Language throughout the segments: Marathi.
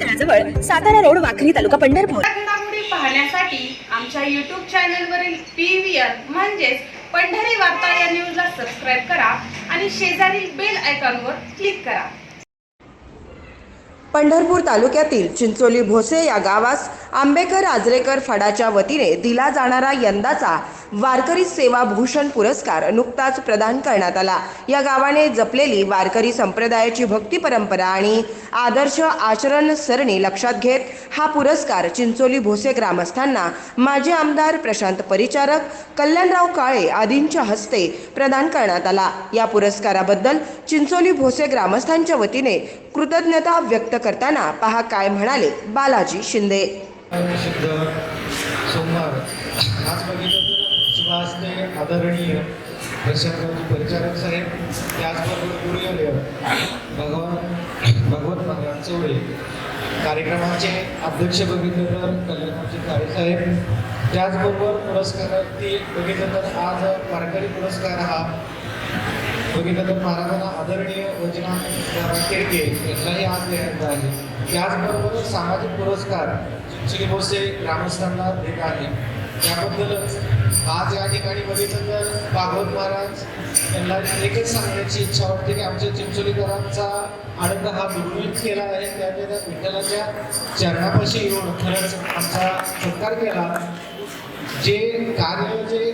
तळाजवळ सातारा रोड वाखरी तालुका पंढरपूर. पाहण्यासाठी आमच्या युट्यूब चॅनलवरील पी व्ही आर म्हणजेच पंढरी वार्ता या न्यूजला सबस्क्राईब करा आणि शेजारील बेल आयकॉनवर क्लिक करा. पंढरपूर तालुक्यातील चिंचोली भोसे या गावास आंबेकर आजरेकर फडाच्या वतीने दिला जाणारा यंदाचा वारकरी सेवा भूषण पुरस्कार नुकताच प्रदान करण्यात आला. या गावाने जपलेली वारकरी संप्रदायाची भक्ती परंपरा आणि आदर्श आचरण सरणी लक्षात घेत हा पुरस्कार चिंचोली भोसे ग्रामस्थांना माजी आमदार प्रशांत परिचारक कल्याणराव काळे आदींच्या हस्ते प्रदान करण्यात आला. या पुरस्काराबद्दल चिंचोली भोसे ग्रामस्थांच्या वतीने कृतज्ञता व्यक्त करताना पहा काय म्हणाले बालाजी शिंदे. सोमवार आज बघितलं तर सुभाषने आदरणीय प्रशांतरावजी परिचारक साहेब त्याचबरोबर गुरुवर्य भगवान भगवत भगवान चौडे कार्यक्रमाचे अध्यक्ष बघितलं तर कल्याणरावजी काळे साहेब. त्याचबरोबर पुरस्कारार्थी बघितलं तर आज वारकरी पुरस्कार हा बघितलं तर महाराजांना आदरणीय वचनात केळके यांनाही आज देण्यात आले त्याचबरोबर सामाजिक पुरस्कार चिंचणी भोसे ग्रामस्थांना देत आहे. त्याबद्दलच आज या ठिकाणी बघितलं तर भागवत महाराज यांना एकच सांगण्याची इच्छा वाटते की आमच्या चिंचोलीकरांचा आनंद हा दुर्मिळ केला आहे. त्याने त्या विठ्ठलाच्या चरणापाशी येऊन खरंच आमचा सत्कार केला. जे कार्य जे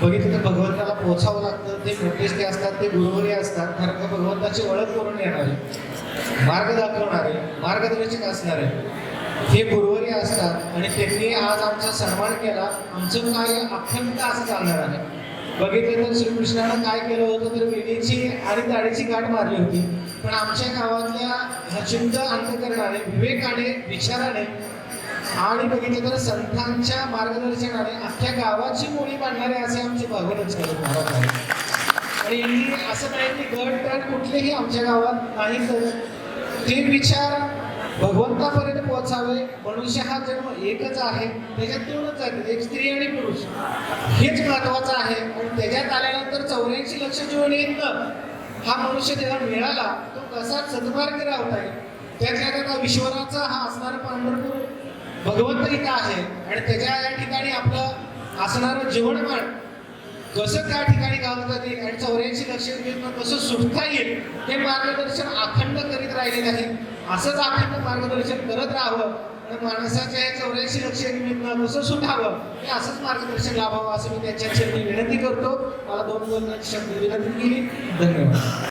बघितलं तर भगवंताला पोचावं लागतं ते प्रतिष्ठे असतात ते गुरुवरी असतात खरं तर भगवंताची ओळख करून येणारे मार्ग दाखवणारे मार्गदर्शक असणारे हे गुरुवरी असतात आणि त्यांनी आज आमचा सन्मान केला आमचं कार्य अखंड असं चालणार आहे. बघितलं तर श्रीकृष्णानं काय केलं होतं तर वेणीची आणि दाढीची गाठ मारली होती पण आमच्या गावातल्या हचिंत अंतकरणाने विवेकाने विचाराने आणि बघितलं तर संतांच्या मार्गदर्शनाने अख्ख्या गावाची मोडी बांधणारे असे आमचे भागवतच महाराज आहेत. आणि यांनी असं नाही की गट गट कुठलेही आमच्या गावात नाही तर ते विचार भगवंतापर्यंत पोहोचावे. मनुष्य हा जन्म एकच आहे त्याच्यात आहे एक स्त्री आणि पुरुष. हेच महत्वाचं आहे. आणि त्याच्यात आल्यानंतर चौऱ्याऐंशी लक्ष जीवन येतं. हा मनुष्य त्याला मिळाला तो कसा सद्मार्ग राहता येईल त्यातल्या त्यात विश्वराचा हा असणारा पंढरपूर भगवंत आहे. आणि त्याच्या या ठिकाणी आपलं असणारं जीवनमान कसं त्या ठिकाणी घालतात येईल आणि चौऱ्याऐंशी लक्ष कसं सुटता येईल हे मार्गदर्शन अखंड करीत राहिलेलं आहे. असंच अखंड मार्गदर्शन करत राहावं माणसाच्या या चौऱ्याऐंशी लक्ष निमित्त कसं सुटावं हे असंच मार्गदर्शन लाभावं असं मी त्यांच्या विनंती करतो. मला दोन बोलण्याची शब्द विनंती केली. धन्यवाद.